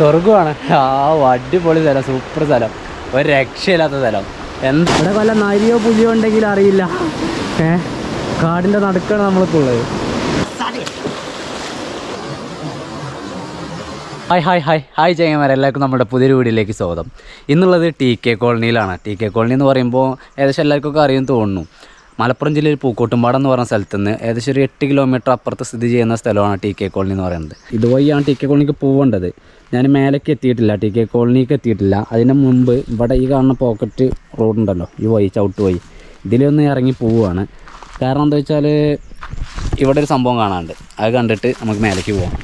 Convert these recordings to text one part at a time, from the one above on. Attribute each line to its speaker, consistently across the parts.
Speaker 1: സ്വർഗമാണ് ആ അടിപൊളി സ്ഥലം സൂപ്പർ സ്ഥലം. ഒരു രക്ഷയില്ലാത്ത സ്ഥലം. എന്താ ഇവിടെ വല്ല നരിയോ പുലിയോ ഉണ്ടെങ്കിൽ അറിയില്ല. ഏ കാടിന്റെ നടുക്കാണ് നമ്മൾക്കുള്ളത് ഉള്ളത്. Hi hi hi. ഹായ് ചങ്ങന്മാരെ എല്ലാവർക്കും നമ്മുടെ പുതിയൊരു വീടിലേക്ക് സ്വാഗതം. ഇന്നുള്ളത് ടി കെ കോളനിയിലാണ്. ടി കെ കോളനി എന്ന് പറയുമ്പോൾ ഏകദേശം എല്ലാവർക്കും അറിയും തോന്നുന്നു. മലപ്പുറം ജില്ലയിൽ പൂക്കോട്ടുംപാടം എന്ന് പറഞ്ഞ സ്ഥലത്ത് നിന്ന് ഏകദേശം ഒരു എട്ട് കിലോമീറ്റർ അപ്പുറത്ത് സ്ഥിതി ചെയ്യുന്ന സ്ഥലമാണ് ടി കെ കോളനി എന്ന് പറയുന്നത്. ഇതുവഴിയാണ് ടി കെ കോളനിക്ക് പോകേണ്ടത് ഞാൻ മേലേക്ക് എത്തിയിട്ടില്ല. ടി കെ കോളനിക്ക് എത്തിയിട്ടില്ല. അതിന് മുമ്പ് ഇവിടെ ഈ കാണുന്ന പോക്കറ്റ് റോഡ് ഉണ്ടല്ലോ ഈ വഴി ചവിട്ട് വഴി ഇതിലൊന്ന് ഇറങ്ങി പോവുകയാണ്. കാരണം എന്താ വെച്ചാൽ ഇവിടെ ഒരു സംഭവം കാണാനുണ്ട്. അത് കണ്ടിട്ട് നമുക്ക് മേലേക്ക് പോകാം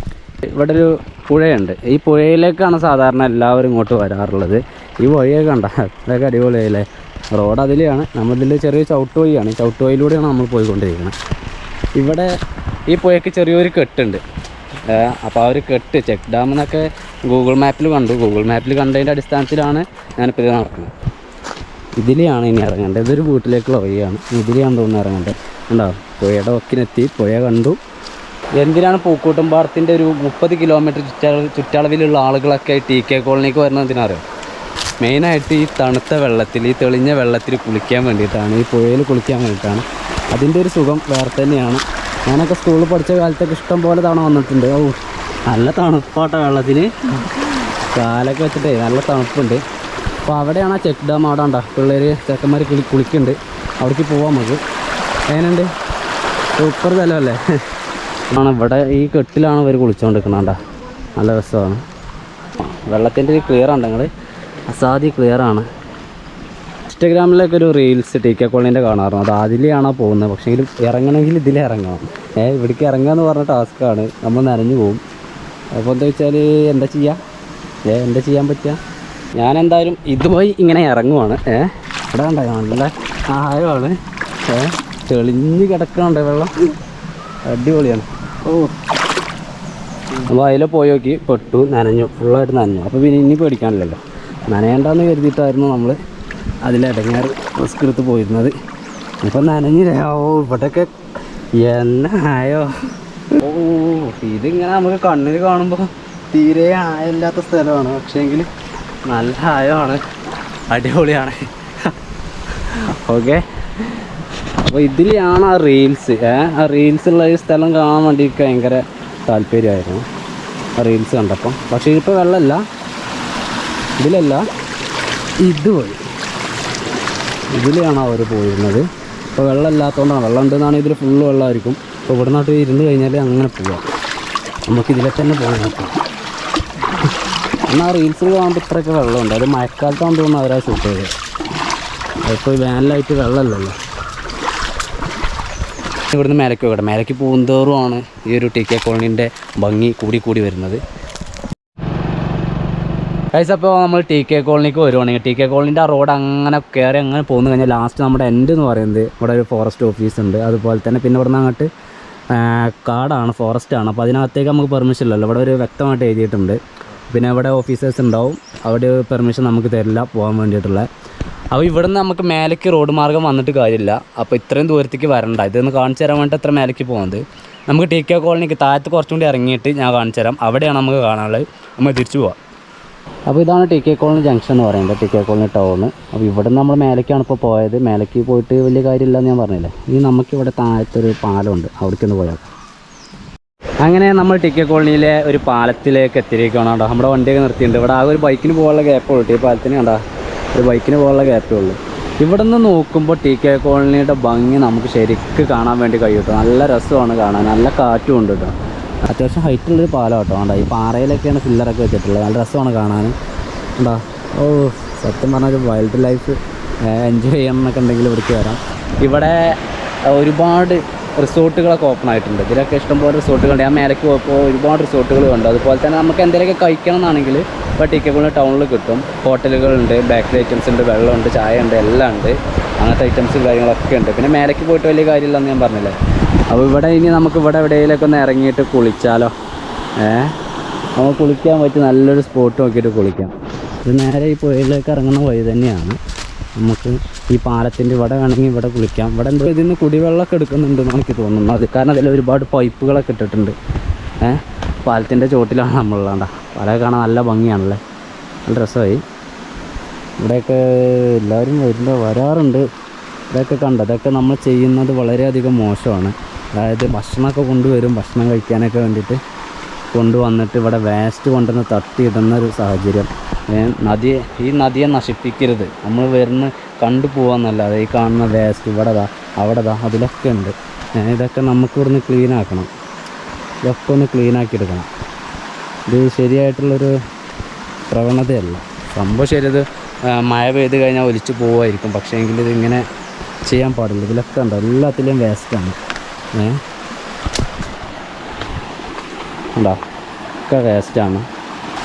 Speaker 1: ഇവിടെ ഒരു പുഴയുണ്ട്. ഈ പുഴയിലേക്കാണ് സാധാരണ എല്ലാവരും ഇങ്ങോട്ട് വരാറുള്ളത്. ഈ വഴിയൊക്കെ കണ്ട ഇതൊക്കെ അടിപൊളിയായില്ലേ? റോഡ് അതിലെയാണ്. നമ്മളിതിൽ ചെറിയ ചവിട്ട് വഴിയാണ് ചവിട്ട് വഴിയിലൂടെയാണ് നമ്മൾ പോയിക്കൊണ്ടിരിക്കുന്നത് ഇവിടെ ഈ പുഴയ്ക്ക് ചെറിയൊരു കെട്ടുണ്ട്. അപ്പോൾ ആ ഒരു കെട്ട് ചെക്ക് ഡാം എന്നൊക്കെ ഗൂഗിൾ മാപ്പിൽ കണ്ടു. ഗൂഗിൾ മാപ്പിൽ കണ്ടതിന്റെ അടിസ്ഥാനത്തിലാണ് ഞാനിപ്പോൾ ഇത് നടക്കുന്നത്. ഇതിലെയാണ് ഇനി ഇറങ്ങേണ്ടത്. ഇതൊരു വീട്ടിലേക്കുള്ള വഴിയാണ്. ഇതിലെയാണ് തോന്നുന്നു ഇറങ്ങേണ്ടത്. ഉണ്ടാവും പുഴയുടെ വക്കിനെത്തി പുഴ കണ്ടു. എന്തിനാണ് പൂക്കൂട്ടുംപാടത്തിന്റെ ഒരു മുപ്പത് കിലോമീറ്റർ ചുറ്റളവ് ചുറ്റളവിലുള്ള ആളുകളൊക്കെ ടി കെ കോളനിക്ക് വരുന്നത് എന്തിനറിയോ മെയിനായിട്ട് ഈ തണുത്ത വെള്ളത്തിൽ ഈ തെളിഞ്ഞ വെള്ളത്തിൽ കുളിക്കാൻ വേണ്ടിയിട്ടാണ് ഈ പുഴയിൽ കുളിക്കാൻ വേണ്ടിയിട്ടാണ്. അതിന്റെ ഒരു സുഖം വേറെ തന്നെയാണ്. ഞാനൊക്കെ സ്കൂളിൽ പഠിച്ച കാലത്തൊക്കെ ഇഷ്ടം പോലെ തവണ വന്നിട്ടുണ്ട്. ഓ നല്ല തണുപ്പാട്ട വെള്ളത്തിൽ കാലൊക്കെ വെച്ചിട്ടേ നല്ല തണുപ്പുണ്ട്. അപ്പോൾ അവിടെയാണ് ആ ചെക്ക് ഡാം അവിടെ ഉണ്ടോ പിള്ളേർ ചെക്കന്മാർ കുളി കുളിക്കുന്നുണ്ട്. അവിടേക്ക് പോവാം നമുക്ക്. എങ്ങനെയുണ്ട്? സൂപ്പർ സ്ഥലമല്ലേ? ആണ് ഇവിടെ ഈ കെട്ടിലാണ് ഇവർ കണ്ടോ? നല്ല രസമാണ്. വെള്ളത്തിന്റെ ക്ലിയർ ഉണ്ട് നിങ്ങൾ അസാധ്യ ക്ലിയർ ആണ്. ഇൻസ്റ്റഗ്രാമിലൊക്കെ ഒരു റീൽസ് ടി കെ കോളീന്റെ കാണാറുണ്ട്. അത് അതിലെയാണോ പോകുന്നത്? പക്ഷേ ഇറങ്ങണമെങ്കിൽ ഇതിൽ ഇറങ്ങണം. ഏ ഇവിടേക്ക് ഇറങ്ങുക എന്ന് പറഞ്ഞ ടാസ്ക്കാണ് നമ്മൾ നനഞ്ഞു പോകും. അപ്പോൾ എന്താ വെച്ചാൽ എന്താ ചെയ്യുക ഏ എന്താ ചെയ്യാൻ പറ്റുക? ഞാൻ എന്തായാലും ഇതുപോയി ഇങ്ങനെ ഇറങ്ങുവാണ്. ഏ ഇവിടെ കണ്ടോ? നല്ല ആഴമാണ്. ഏ തെളിഞ്ഞ് കിടക്കണുണ്ട് വെള്ളം? അടിപൊളിയാണ്. ഓ. അപ്പോൾ അതിലെ പോയി നോക്കി. പെട്ടു നനഞ്ഞു. ഫുള്ളായിട്ട് നനഞ്ഞു. അപ്പോൾ പിന്നെ ഇനി പേടിക്കാനില്ലല്ലോ. നനയണ്ടെന്ന് കരുതിയിട്ടായിരുന്നു നമ്മൾ അതിലിടങ്ങാറ് റിസ്ക് എടുത്ത് പോയിരുന്നത്. ഇപ്പം നനഞ്ഞില്ലയോ ഇവിടെയൊക്കെ എന്നായോ ഓ ഇതിങ്ങനെ നമുക്ക് കണ്ണിൽ കാണുമ്പോൾ തീരെ ആയല്ലാത്ത സ്ഥലമാണ്. പക്ഷേങ്കിൽ നല്ല ആയമാണ്. അടിപൊളിയാണ്. ഓക്കെ. അപ്പോൾ ഇതിലാണ് ആ റീൽസ്. ആ റീൽസ് ഉള്ള ഈ സ്ഥലം കാണാൻ വേണ്ടി ഭയങ്കര താല്പര്യമായിരുന്നു. റീൽസ് കണ്ടപ്പം. പക്ഷേ ഇപ്പോൾ വെള്ളമല്ല ഇതിലല്ല. ഇത് പോയി ഇതിലാണ് അവർ പോയിരുന്നത്. ഇപ്പോൾ വെള്ളം ഇല്ലാത്തതുകൊണ്ടാണ് വെള്ളം ഉണ്ടെന്നാണ് ഇതിൽ ഫുള്ള് വെള്ളമായിരിക്കും. ഇപ്പോൾ ഇവിടെ നാട്ടിൽ ഇരുന്ന് കഴിഞ്ഞാൽ അങ്ങനെ പോവാം. നമുക്ക് ഇതിലെ തന്നെ പോയി നോക്കാം. എന്നാൽ റീൽസിൽ കാണുമ്പോൾ ഇത്രയൊക്കെ വെള്ളമുണ്ട്. അത് മഴക്കാലത്താണെന്ന് തോന്നുന്നു അവരാ ഷൂട്ട് ചെയ്തത്. അതിപ്പോൾ വേനലായിട്ട് വെള്ളമല്ലല്ലോ. ഇവിടുന്ന് മേലേക്ക് പോകട്ടെ. മേലേക്ക് പോകുന്തോറുമാണ് ഈ ഒരു ടി കെ കോളനീന്റെ ഭംഗി കൂടി കൂടി വരുന്നത്. ഗൈസ് അപ്പോൾ നമ്മൾ ടി കെ കോളനിക്ക് വരുവാണെങ്കിൽ ടി കെ കോളനിന്റെ ആ റോഡ് അങ്ങനെ കയറി അങ്ങനെ പോകുന്നു കഴിഞ്ഞാൽ ലാസ്റ്റ് നമ്മുടെ എൻഡ് എന്ന് പറയുന്നത്. ഇവിടെ ഒരു ഫോറസ്റ്റ് ഓഫീസ് ഉണ്ട്. അതുപോലെ തന്നെ പിന്നെ ഇവിടെ നിന്ന് അങ്ങോട്ട് കാടാണ് ഫോറസ്റ്റാണ് അപ്പോൾ അതിനകത്തേക്ക് നമുക്ക് പെർമിഷൻ ഇല്ലല്ലോ. ഇവിടെ ഒരു വ്യക്തമായിട്ട് എഴുതിയിട്ടുണ്ട്. പിന്നെ ഇവിടെ ഓഫീസേഴ്സ് ഉണ്ടാവും. അവിടെ പെർമിഷൻ നമുക്ക് തരില്ല പോകാൻ വേണ്ടിയിട്ടുള്ള. അപ്പോൾ ഇവിടെ നിന്ന് നമുക്ക് മേലേക്ക് റോഡ് മാർഗം വന്നിട്ട് കാര്യമില്ല. അപ്പോൾ ഇത്രയും ദൂരത്തേക്ക് വരണ്ട. ഇതൊന്ന് കാണിച്ചു തരാൻ വേണ്ടി അത്ര മേലേക്ക് പോകുന്നത് നമുക്ക് ടി കെ കോളനിക്ക് താഴത്ത് കുറച്ചും കൂടി ഇറങ്ങിയിട്ട് ഞാൻ കാണിച്ചു തരാം. അവിടെയാണ് നമുക്ക് കാണാനുള്ളത്. നമ്മൾ തിരിച്ചു പോവാം. അപ്പോൾ ഇതാണ് ടി കെ കോളനി ജംഗ്ഷൻ എന്ന് പറയുന്നത് ടി കെ കോളനി ടൗൺ അപ്പോൾ ഇവിടെ നമ്മൾ മേലേക്കാണ് ഇപ്പോൾ പോയത്. മേലേക്ക് പോയിട്ട് വലിയ കാര്യമില്ലെന്ന് ഞാൻ പറഞ്ഞില്ലേ? ഇനി നമുക്കിവിടെ താഴത്തൊരു പാലമുണ്ട്. അവിടേക്കൊന്ന് പോയാൽ അങ്ങനെ നമ്മൾ ടി കെ കോളനിയിലെ ഒരു പാലത്തിലേക്ക് എത്തിയിരിക്കുകയാണ് കേട്ടോ. നമ്മുടെ വണ്ടിയൊക്കെ നിർത്തിയിട്ടുണ്ട്. ഇവിടെ ആ ഒരു ബൈക്കിന് പോകാനുള്ള ഗ്യാപ്പേ ഉള്ളൂ. ഈ പാലത്തിന് കണ്ടാ? ഒരു ബൈക്കിന് പോകാനുള്ള ഗ്യാപ്പേ ഉള്ളൂ. ഇവിടെ നിന്ന് നോക്കുമ്പോൾ ടി കെ കോളനിയുടെ ഭംഗി നമുക്ക് ശരിക്ക് കാണാൻ വേണ്ടി കഴിയും കേട്ടോ. നല്ല രസമാണ് കാണാൻ. നല്ല കാറ്റും ഉണ്ട് കേട്ടോ. അത്യാവശ്യം ഹൈറ്റുള്ളൊരു പാലം കേട്ടോ. കണ്ടോ ഈ പാറയിലൊക്കെയാണ് ഫില്ലറൊക്കെ വെച്ചിട്ടുള്ളത്. നല്ല രസമാണ് കാണാൻ ഉണ്ടോ ഓ സത്യം പറഞ്ഞാൽ വൈൽഡ് ലൈഫ് എൻജോയ് ചെയ്യണം എന്നൊക്കെ ഉണ്ടെങ്കിൽ ഇവിടേക്ക് വരാം. ഇവിടെ ഒരുപാട് റിസോർട്ടുകളൊക്കെ ഓപ്പൺ ആയിട്ടുണ്ട്. ഇതിലൊക്കെ ഇഷ്ടംപോലെ റിസോർട്ടുകളുണ്ട് ആ മേലേക്ക് പോയപ്പോൾ ഒരുപാട് റിസോർട്ടുകൾ കണ്ടു. അതുപോലെ തന്നെ നമുക്ക് എന്തെങ്കിലുമൊക്കെ കഴിക്കണം എന്നാണെങ്കിൽ ഇപ്പോൾ ടിക്കറ്റ് ടൗണിൽ കിട്ടും. ഹോട്ടലുകളുണ്ട് ബേക്കറി ഐറ്റംസ് ഉണ്ട് വെള്ളമുണ്ട് ചായ ഉണ്ട് എല്ലാം ഉണ്ട്. അങ്ങനത്തെ ഐറ്റംസും കാര്യങ്ങളൊക്കെ ഉണ്ട്. പിന്നെ മേലേക്ക് പോയിട്ട് വലിയ കാര്യമില്ലെന്ന് ഞാൻ പറഞ്ഞില്ലേ? അപ്പോൾ ഇവിടെ ഇനി നമുക്ക് ഇവിടെ എവിടെയെങ്കിലൊക്കെ ഒന്ന് ഇറങ്ങിയിട്ട് കുളിച്ചാലോ? ഏ? നമുക്ക് കുളിക്കാൻ പറ്റിയ നല്ലൊരു സ്പോട്ട് നോക്കിയിട്ട് കുളിക്കാം. ഇത് നേരെ ഈ പുഴയിലേക്ക് ഇറങ്ങുന്ന വഴി തന്നെയാണ്. നമുക്ക് ഈ പാലത്തിന്റെ ഇവിടെ വേണമെങ്കിൽ ഇവിടെ കുളിക്കാം. ഇവിടെ എന്തോ ഇതിൽ നിന്ന് കുടിവെള്ളമൊക്കെ എടുക്കുന്നുണ്ടെന്ന് എനിക്ക് തോന്നുന്നു അത് കാരണം അതിൽ ഒരുപാട് പൈപ്പുകളൊക്കെ ഇട്ടിട്ടുണ്ട്. ഏഹ് പാലത്തിന്റെ ചോട്ടിലാണ് നമ്മളുള്ളതാണ്ട പാല കാണാൻ നല്ല ഭംഗിയാണല്ലേ? നല്ല രസമായി. ഇവിടെയൊക്കെ എല്ലാവരും വരുന്ന വരാറുണ്ട്. ഇതൊക്കെ കണ്ട? ഇതൊക്കെ നമ്മൾ ചെയ്യുന്നത് വളരെയധികം മോശമാണ്. അതായത് ഭക്ഷണമൊക്കെ കൊണ്ടുവരും ഭക്ഷണം കഴിക്കാനൊക്കെ വേണ്ടിയിട്ട് കൊണ്ടുവന്നിട്ട് ഇവിടെ വേസ്റ്റ് കൊണ്ടുവന്ന് തട്ടിയിടുന്ന ഒരു സാഹചര്യം നദിയെ ഈ നദിയെ നശിപ്പിക്കരുത്. നമ്മൾ വരുന്ന കണ്ടു പോകാമെന്നല്ലാതെ ഈ കാണുന്ന വേസ്റ്റ് ഇവിടെ ദാ അവിടെ ദാ അതിലൊക്കെ ഉണ്ട്. ഇതൊക്കെ നമുക്ക് ഇവിടുന്ന് ക്ലീൻ ആക്കണം. ഇതൊക്കെ ഒന്ന് ക്ലീൻ ആക്കി എടുക്കണം. ഇത് ശരിയായിട്ടുള്ളൊരു പ്രവണതയല്ല. സംഭവം ശരി ഇത് ആ, മഴ പെയ്ത് കഴിഞ്ഞാൽ ഒലിച്ച് പോവായിരിക്കും. പക്ഷേ എങ്കിൽ ഇതിങ്ങനെ ചെയ്യാൻ പാടില്ല. ഇതിലൊക്കെ ഉണ്ട് എല്ലാത്തിലും വേസ്റ്റാണ് ഉണ്ടോ? ഒക്കെ വേസ്റ്റാണ്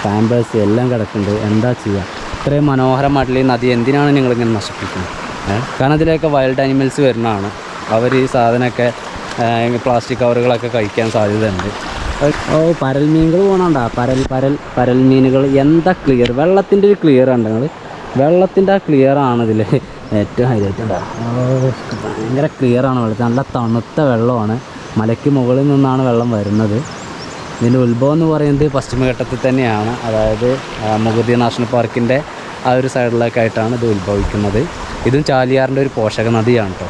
Speaker 1: പാമ്പേഴ്സ് എല്ലാം കിടക്കുന്നുണ്ട്. എന്താ ചെയ്യുക ഇത്രയും മനോഹരമായിട്ടുള്ള ഈ നദി എന്തിനാണ് നിങ്ങളിങ്ങനെ നശിപ്പിക്കുന്നത്? കാരണം അതിലേക്ക് വൈൽഡ് അനിമൽസ് വരുന്നതാണ്. അവർ ഈ സാധനമൊക്കെ പ്ലാസ്റ്റിക് കവറുകളൊക്കെ കഴിക്കാൻ സാധ്യതയുണ്ട്. ഓ പരൽ മീനുകൾ പോകണണ്ട പരൽ പരൽ പരൽ മീനുകൾ. എന്താ ക്ലിയർ വെള്ളത്തിന്റെ ഒരു ക്ലിയർ ഉണ്ട് നിങ്ങൾ വെള്ളത്തിന്റെ ആ ക്ലിയർ ആണ് ഇതിൽ ഏറ്റവും ഹൈലൈറ്റ് ഉണ്ടാകും ഭയങ്കര ക്ലിയർ ആണ് വെള്ളത്തിൽ. നല്ല തണുത്ത വെള്ളമാണ്. മലയ്ക്ക് മുകളിൽ നിന്നാണ് വെള്ളം വരുന്നത്. ഇതിന്റെ ഉത്ഭവം എന്ന് പറയുന്നത് പശ്ചിമഘട്ടത്തിൽ തന്നെയാണ്. അതായത് മുകുതി നാഷണൽ പാർക്കിന്റെ ആ ഒരു സൈഡിലൊക്കെ ആയിട്ടാണ് ഇത് ഉത്ഭവിക്കുന്നത്. ഇതും ചാലിയാറിന്റെ ഒരു പോഷക നദിയാണ് കേട്ടോ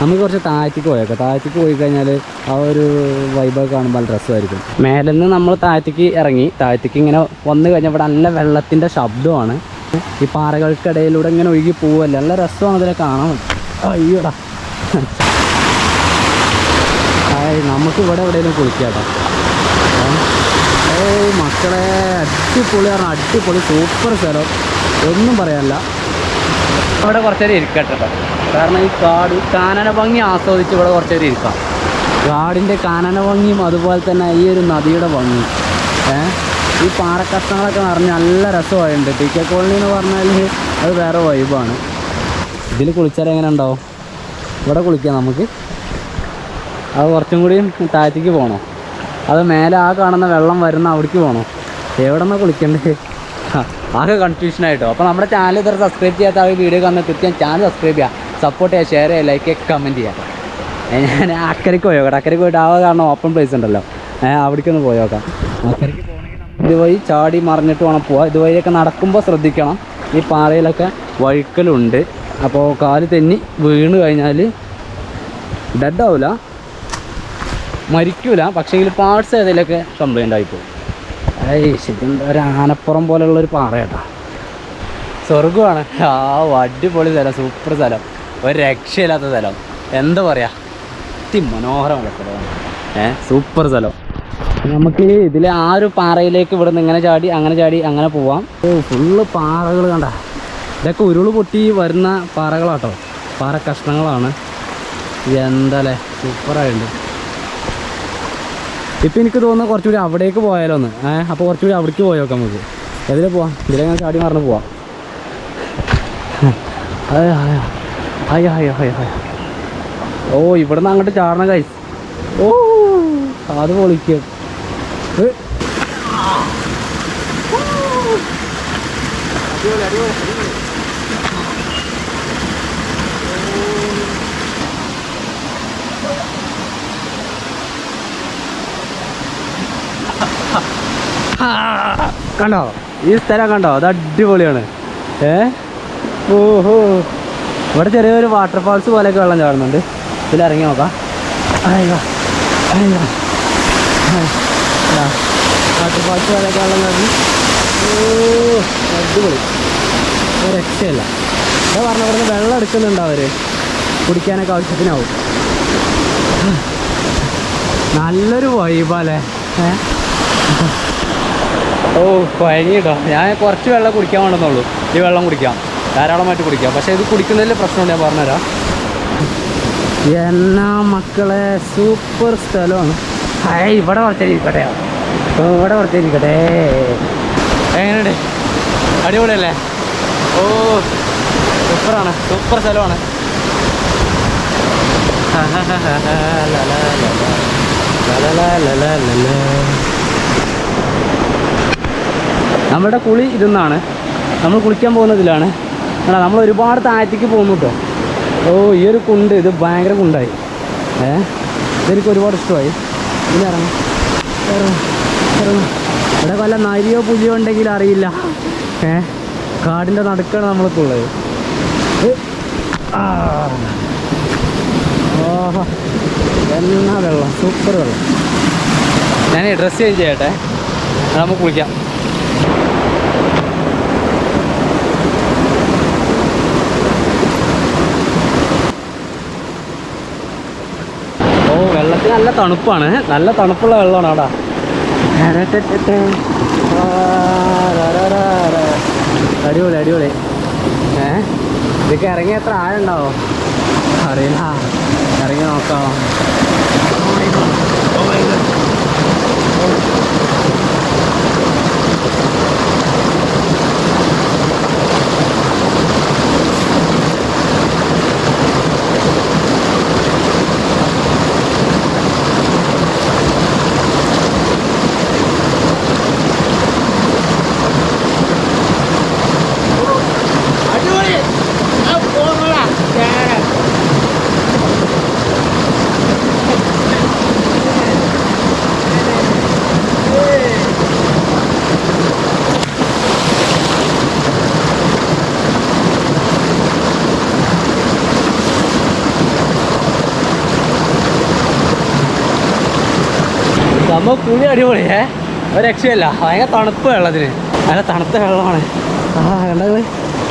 Speaker 1: നമുക്ക് കുറച്ച് താഴത്തേക്ക് പോയേക്കാം താഴത്തേക്ക് പോയി കഴിഞ്ഞാൽ ആ ഒരു വൈബൊക്കെ കാണുമ്പോൾ നല്ല രസമായിരിക്കും. മേലെ നിന്ന് നമ്മൾ താഴത്തേക്ക് ഇറങ്ങി താഴത്തേക്ക് ഇങ്ങനെ വന്നു കഴിഞ്ഞാൽ ഇവിടെ നല്ല വെള്ളത്തിന്റെ ശബ്ദമാണ്. ഈ പാറകൾക്കിടയിലൂടെ ഇങ്ങനെ ഒഴുകി പോവല്ല? നല്ല രസമാണ് ഇതിനെ കാണാൻ. അയ്യോടാ. നമുക്ക് ഇവിടെ എവിടെയെങ്കിലും കുളിക്കാട്ടോ ഏയ് മക്കളെ അടിപൊളി പറഞ്ഞാൽ അടിപൊളി സൂപ്പർ സ്ഥലം. ഒന്നും പറയാനില്ല. ഇവിടെ കുറച്ചേരം ഇരിക്കട്ടെ കേട്ടോ. കാരണം ഈ കാട് കാനന ഭംഗി ആസ്വദിച്ച് ഇവിടെ കുറച്ചേരം ഇരിക്കാം. കാടിന്റെ കാനന ഭംഗിയും അതുപോലെ തന്നെ ഈ ഒരു നദിയുടെ ഭംഗി ഏ? ഈ പാറക്കഷ്ണങ്ങളൊക്കെ നിറഞ്ഞ് നല്ല രസമായിട്ടുണ്ട്. ടി കെ കോളനി എന്ന് പറഞ്ഞാൽ അത് വേറെ വൈബാണ് ഇതിൽ കുളിച്ചാൽ എങ്ങനെ ഉണ്ടാവും? ഇവിടെ കുളിക്കാം നമുക്ക്. അത് കുറച്ചും കൂടി താഴത്തേക്ക് പോകണോ അത് മേലെ ആ കാണുന്ന വെള്ളം വരുന്ന അവിടേക്ക് പോകണോ എവിടെ നിന്നാണ് കുളിക്കേണ്ടത് ആകെ കൺഫ്യൂഷൻ ആയിട്ടോ. അപ്പോൾ നമ്മുടെ ചാനൽ ഇത്ര സബ്സ്ക്രൈബ് ചെയ്യാത്ത ആ വീഡിയോ കാണുന്ന കൃത്യം ചാനൽ സബ്സ്ക്രൈബ് ചെയ്യുക സപ്പോർട്ട് ചെയ്യുക ഷെയർ ചെയ്യുക ലൈക്ക് ചെയ്യുക കമന്റ് ചെയ്യുക ഞാൻ അക്കരയ്ക്ക് പോയോക്കട്ടെ അക്കരയ്ക്ക് പോയിട്ട് ആ കാരണം ഓപ്പൺ പ്ലേസ് ഉണ്ടല്ലോ. അവിടേക്കൊന്ന് പോയോക്കാം. അക്കരയ്ക്ക് പോകണമെങ്കിൽ ഇതുവഴി ചാടി മറിഞ്ഞിട്ട് വേണം പോവാം. ഇതുവഴിയൊക്കെ നടക്കുമ്പോൾ ശ്രദ്ധിക്കണം. ഈ പാറയിലൊക്കെ വഴുക്കലുണ്ട്. അപ്പോൾ കാൽ തെന്നി വീണ് കഴിഞ്ഞാൽ ഡെഡ് ആവില്ല മരിക്കൂല. പക്ഷേ ഇതിൽ പാർട്സ് ഏതെങ്കിലുമൊക്കെ കംപ്ലൈന്റ് ആയിപ്പോകും ഏയ് ശരിക്കും ഒരു ആനപ്പുറം പോലെയുള്ള ഒരു പാറ കേട്ടോ സ്വർഗമാണ് ആ അടിപൊളി സ്ഥലം. സൂപ്പർ സ്ഥലം. ഒരു രക്ഷയില്ലാത്ത സ്ഥലം. എന്താ പറയുക അതിമനോഹരമുള്ള സ്ഥലമാണ്. ഏഹ് സൂപ്പർ സ്ഥലം. നമുക്ക് ഇതിൽ ആ ഒരു പാറയിലേക്ക് ഇവിടെ നിന്ന് ഇങ്ങനെ ചാടി അങ്ങനെ ചാടി അങ്ങനെ പോവാം. ഫുള്ള് പാറകൾ കണ്ട. ഇതൊക്കെ ഉരുൾ പൊട്ടി വരുന്ന പാറകളാട്ടോ. പാറ കഷ്ണങ്ങളാണ്. എന്താല്ലേ സൂപ്പറായിട്ടുണ്ട്. ഇപ്പം എനിക്ക് തോന്നുന്നു കുറച്ചുകൂടി അവിടേക്ക് പോയാലോ ഒന്ന് ഏഹ് അപ്പോൾ കുറച്ചുകൂടി അവിടേക്ക് പോയോക്കാം നമുക്ക്. എതിലെ പോവാം. ഇതിലെങ്ങനെ ചാടി മറന്ന് പോവാം. അയ്യോ അയ്യോ അയ്യോ അയ്യോ ഓ ഇവിടുന്ന് അങ്ങോട്ട് ചാടണം കൈ ഓ അത് പൊളിക്കും. കണ്ടോ? ഈ സ്ഥലം കണ്ടോ? അത് അടിപൊളിയാണ്. ഏ? ഓഹോ. ഇവിടെ ചെറിയൊരു വാട്ടർഫാൾസ് പോലെയൊക്കെ വെള്ളം ചാടുന്നുണ്ട്. ഇതിൽ ഇറങ്ങി നോക്കാം. അയ്യോ അയ്യോ വാട്ടർഫാൾസ് പോലെയൊക്കെ വെള്ളം ഓ അടിപൊളി. ഒരു രക്ഷയില്ല. എന്താ പറഞ്ഞ ഇവിടുന്ന് വെള്ളം എടുക്കുന്നുണ്ട് അവർ കുടിക്കാനൊക്കെ ആവശ്യത്തിനാവും. നല്ലൊരു വൈബല്ലേ ഏ? ഓ കുഴങ്ങിട്ടോ ഞാൻ കുറച്ച് വെള്ളം കുടിക്കാൻ വേണമെന്നുള്ളൂ ഈ വെള്ളം കുടിക്കാം ധാരാളമായിട്ട് കുടിക്കാം പക്ഷേ ഇത് കുടിക്കുന്നതിൽ പ്രശ്നമുണ്ട് ഞാൻ പറഞ്ഞുതരാം എന്നാ മക്കളെ സൂപ്പർ സ്ഥലമാണ് ഹായ് ഇവിടെ ഓ, ഇവിടെ കുറച്ചേരി ഇരിക്കട്ടെ എങ്ങനെയുണ്ട് അടിപൊളിയല്ലേ ഓ സൂപ്പറാണ് സൂപ്പർ സ്ഥലമാണ് നമ്മുടെ കുളി ഇരുന്നാണ് നമ്മൾ കുളിക്കാൻ പോകുന്നതിലാണ്. എടാ നമ്മൾ ഒരുപാട് താഴത്തേക്ക് പോകുന്നു കേട്ടോ ഓ ഈ ഒരു കുണ്ട് ഇത് ഭയങ്കര കുണ്ടായി. ഏ? ഇതെനിക്ക് ഒരുപാട് ഇഷ്ടമായി. ഇനി ഇറങ്ങും. ഇറങ്ങും. ഇവിടെ വല്ല നരിയോ പുലിയോ ഉണ്ടെങ്കിൽ അറിയില്ല. ഏ? കാടിന്റെ നടുക്കാണ് നമ്മളിപ്പോൾ ആ. ഓഹോ. എന്നാ വെള്ളം? സൂപ്പർ വെള്ളം. ഞാൻ ഡ്രസ്സ് ചേഞ്ച് ചെയ്യട്ടെ. നമുക്ക് കുളിക്കാം ഓ വെള്ളത്തിന് നല്ല തണുപ്പാണ്. നല്ല തണുപ്പുള്ള വെള്ളമാണ് അവിടെ. അടിപൊളി അടിപൊളി. ഏ? ഇതൊക്കെ ഇറങ്ങി എത്ര ആഴുണ്ടാവോ അറിയില്ല. ഇറങ്ങി നോക്കാം. സംഭവം അടിപൊളി അടിപൊളിയേ ഒരു രക്ഷയല്ല. ഭയങ്കര തണുപ്പ് വെള്ളത്തിന് നല്ല തണുത്ത വെള്ളമാണ്. ആ കണ്ടത്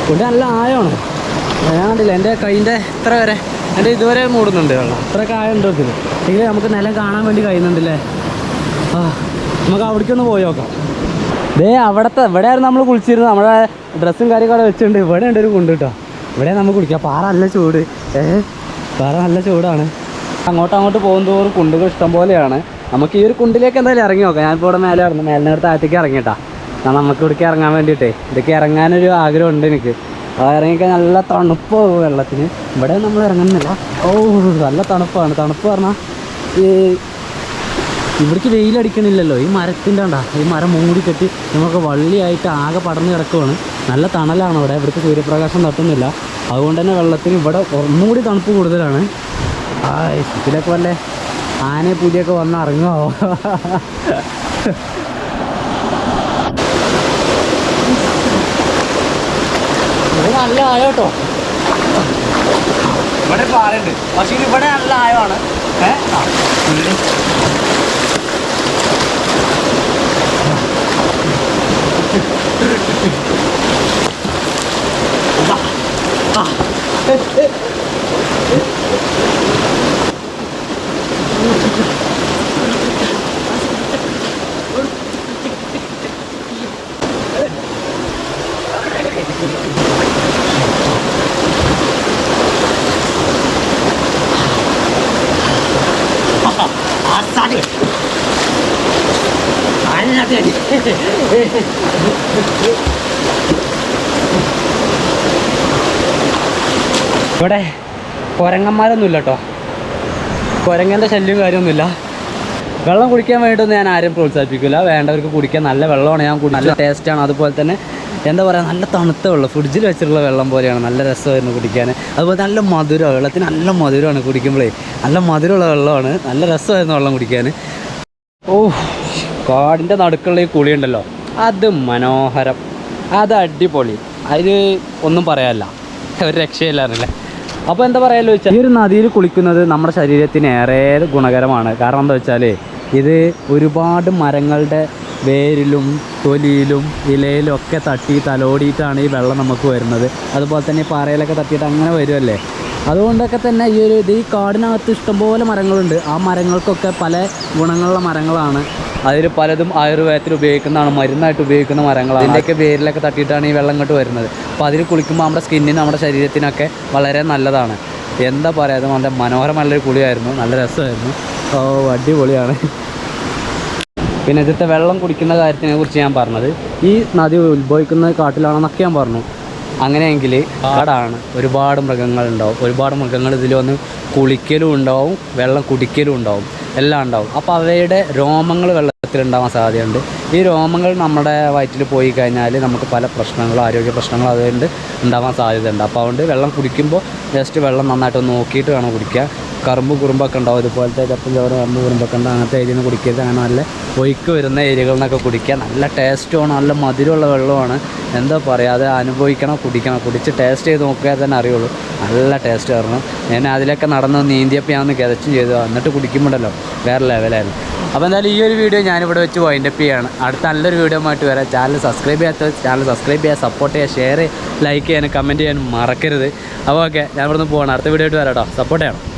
Speaker 1: കുടി നല്ല ആയമാണ് ഞാൻ കണ്ടില്ല എന്റെ കൈന്റെ ഇത്ര വരെ എന്റെ ഇതുവരെ മൂടുന്നുണ്ട് വെള്ളം. ഇത്രയൊക്കെ ഉണ്ടോ ഇതിൽ എങ്കിൽ നമുക്ക് നിലം കാണാൻ വേണ്ടി കഴിയുന്നുണ്ടല്ലേ? ആ നമുക്ക് അവിടേക്കൊന്ന് പോയി നോക്കാം. ദേ അവിടുത്തെ ഇവിടെയായിരുന്നു നമ്മൾ കുളിച്ചിരുന്നത്. നമ്മുടെ ഡ്രസ്സും കാര്യങ്ങളൊക്കെ വെച്ചിട്ടുണ്ട്. ഇവിടെ ഉണ്ട് ഒരു കുണ്ട് കേട്ടോ ഇവിടെ നമുക്ക് കുളിക്കാം. പാറ നല്ല ചൂട്. ഏ പാറ നല്ല ചൂടാണ്. അങ്ങോട്ട് അങ്ങോട്ട് കുണ്ടുകൾ ഇഷ്ടം പോലെയാണ്. നമുക്ക് ഈ ഒരു കുണ്ടിലേക്ക് എന്തായാലും ഇറങ്ങി നോക്കാം. ഞാനിപ്പോൾ ഇവിടെ മേലെ ഇറങ്ങും മേലിനടുത്ത് താഴത്തേക്ക് ഇറങ്ങിയിട്ടാ. കാരണം നമുക്ക് ഇവിടേക്ക് ഇറങ്ങാൻ വേണ്ടിയിട്ടേ. ഇതൊക്കെ ഇറങ്ങാനൊരു ആഗ്രഹമുണ്ട് എനിക്ക്. അത് ഇറങ്ങിക്കാൻ നല്ല തണുപ്പ് വെള്ളത്തിന്. ഇവിടെ നമ്മൾ ഇറങ്ങുന്നില്ല. ഓ നല്ല തണുപ്പാണ്. തണുപ്പ് പറഞ്ഞാൽ ഈ ഇവിടേക്ക് വെയിലടിക്കണില്ലല്ലോ ഈ മരത്തിന്റെ ഉണ്ടാ ഈ മരം മൂടി കെട്ടി നമുക്ക് വള്ളിയായിട്ട് ആകെ പടർന്ന് കിടക്കുവാണ്. നല്ല തണലാണ് ഇവിടെ. ഇവിടുത്തെ സൂര്യപ്രകാശം തട്ടുന്നില്ല. അതുകൊണ്ട് തന്നെ വെള്ളത്തിന് ഇവിടെ ഒന്നുകൂടി തണുപ്പ് കൂടുതലാണ്. ആ ഇതിലൊക്കെ വല്ലേ ആനയെ പുലിയൊക്കെ വന്നിറങ്ങോ നല്ല ആയോ കേട്ടോ. ഇവിടെ പാലുണ്ട് പക്ഷേ ഇവിടെ നല്ല ആയമാണ് ഏഹ് ഇവിടെ കുരങ്ങന്മാരൊന്നുമില്ല കേട്ടോ. കുരങ്ങന്റെ ശല്യവും കാര്യമൊന്നുമില്ല. വെള്ളം കുടിക്കാൻ വേണ്ടിയിട്ടൊന്നും ഞാൻ ആരും പ്രോത്സാഹിപ്പിക്കില്ല വേണ്ടവർക്ക് കുടിക്കാൻ നല്ല വെള്ളമാണ് ഞാൻ കുടി നല്ല ടേസ്റ്റാണ് അതുപോലെ തന്നെ എന്താ പറയുക നല്ല തണുത്ത വെള്ളം. ഫ്രിഡ്ജിൽ വെച്ചിട്ടുള്ള വെള്ളം പോലെയാണ് നല്ല രസമായിരുന്നു കുടിക്കാൻ. അതുപോലെ നല്ല മധുരം വെള്ളത്തിന് നല്ല മധുരമാണ് കുടിക്കുമ്പോഴേ നല്ല മധുരമുള്ള വെള്ളമാണ്. നല്ല രസമായിരുന്നു വെള്ളം കുടിക്കാൻ. ഓ കാടിന്റെ നടുക്കുള്ള ഈ കുളിയുണ്ടല്ലോ അത് മനോഹരം. അത് അടിപൊളി. അതിൽ ഒന്നും പറയാനല്ല. ഒരു രക്ഷയില്ലായിരുന്നല്ലേ അപ്പോൾ എന്താ പറയാലോ വെച്ചാൽ ഈ ഒരു നദിയിൽ കുളിക്കുന്നത് നമ്മുടെ ശരീരത്തിന് ഏറെ ഗുണകരമാണ്. കാരണം എന്താ വെച്ചാൽ ഇത് ഒരുപാട് മരങ്ങളുടെ വേരിലും തൊലിയിലും ഇലയിലും ഒക്കെ തട്ടി തലോടിയിട്ടാണ് ഈ വെള്ളം നമുക്ക് വരുന്നത്. അതുപോലെ തന്നെ പാറയിലൊക്കെ തട്ടിയിട്ട് അങ്ങനെ വരുമല്ലേ അതുകൊണ്ടൊക്കെ തന്നെ ഈ ഒരു ഇത് ഈ കാടിനകത്ത് ഇഷ്ടംപോലെ മരങ്ങളുണ്ട്. ആ മരങ്ങൾക്കൊക്കെ പല ഗുണങ്ങളുള്ള മരങ്ങളാണ്. അതിൽ പലതും ആയുർവേദത്തിൽ ഉപയോഗിക്കുന്നതാണ് മരുന്നായിട്ട് ഉപയോഗിക്കുന്ന മരങ്ങളാണ്. അതിന്റെയൊക്കെ വേരിലൊക്കെ തട്ടിയിട്ടാണ് ഈ വെള്ളം ഇങ്ങോട്ട് വരുന്നത്. അപ്പോൾ അതിൽ കുളിക്കുമ്പോൾ നമ്മുടെ സ്കിന്നിന് നമ്മുടെ ശരീരത്തിനൊക്കെ വളരെ നല്ലതാണ്. എന്താ പറയുക നല്ല മനോഹരമായുള്ളൊരു കുളിയായിരുന്നു. നല്ല രസമായിരുന്നു. ഓ അടിപൊളിയാണ്. പിന്നെ ഇതിലത്തെ വെള്ളം കുടിക്കുന്ന കാര്യത്തിനെ കുറിച്ച് ഞാൻ പറഞ്ഞത്. ഈ നദി ഉത്ഭവിക്കുന്ന കാട്ടിലാണെന്നൊക്കെ ഞാൻ പറഞ്ഞു. അങ്ങനെയെങ്കിൽ കാടാണ് ഒരുപാട് മൃഗങ്ങളുണ്ടാവും ഒരുപാട് മൃഗങ്ങൾ ഇതിൽ വന്ന് കുളിക്കലും ഉണ്ടാവും വെള്ളം കുടിക്കലും ഉണ്ടാവും എല്ലാം ഉണ്ടാവും. അപ്പോൾ അവയുടെ രോമങ്ങൾ വെള്ളത്തിലുണ്ടാവാൻ സാധ്യതയുണ്ട്. ഈ രോമങ്ങൾ നമ്മുടെ വയറ്റിൽ പോയി കഴിഞ്ഞാൽ നമുക്ക് പല പ്രശ്നങ്ങളും ആരോഗ്യ പ്രശ്നങ്ങളും അതുകൊണ്ട് ഉണ്ടാവാൻ സാധ്യതയുണ്ട്. അപ്പോൾ അതുകൊണ്ട് വെള്ളം കുടിക്കുമ്പോൾ ജസ്റ്റ് വെള്ളം നന്നായിട്ട് നോക്കിയിട്ട് വേണം കുടിക്കുക കറുമ്പ് കുറുമ്പൊക്കെ ഉണ്ടാവും. ഇതുപോലത്തെ ചപ്പും ചോറ് കറുമ്പ് കുറുമ്പൊക്കെ ഉണ്ട് അങ്ങനത്തെ ഏരിയയിൽ നിന്ന് കുടിക്കരുത്. അങ്ങനെ നല്ല ഒഴുക്ക് വരുന്ന ഏരിയകളിൽ നിന്നൊക്കെ കുടിക്കുക നല്ല ടേസ്റ്റുമാണ് നല്ല മധുരമുള്ള വെള്ളമാണ്. എന്താ പറയുക അത് അനുഭവിക്കണം കുടിക്കണം. കുടിച്ച് ടേസ്റ്റ് ചെയ്ത് നോക്കിയാൽ തന്നെ അറിയുള്ളൂ. നല്ല ടേസ്റ്റ് ആയിരുന്നു ഞാൻ അതിലൊക്കെ നടന്ന് നീന്തിയപ്പോൾ ഞാൻ ഒന്ന് കിതച്ചും ചെയ്തു. എന്നിട്ട് കുടിക്കുമ്പോഴല്ലോ വേറെ ലെവലായിരുന്നു അപ്പോൾ എന്തായാലും ഈ ഒരു വീഡിയോ ഞാനിവിടെ വെച്ച് വൈൻഡപ്പ് ചെയ്യാണ്. അടുത്ത നല്ലൊരു വീഡിയോ ആയിട്ട് വരാം. ചാനൽ സബ്സ്ക്രൈബ് ചെയ്യാത്ത ചാനൽ സബ്സ്ക്രൈബ് ചെയ്യുക സപ്പോർട്ട് ചെയ്യുക ഷെയർ ലൈക്ക് ചെയ്യാനും കമന്റ് ചെയ്യാനും മറക്കരുത്. അപ്പോൾ ഓക്കെ ഞാൻ ഇവിടുന്ന് പോകണം അടുത്ത വീഡിയോ ആയിട്ട് വരാം കേട്ടോ സപ്പോർട്ട് ചെയ്യണം.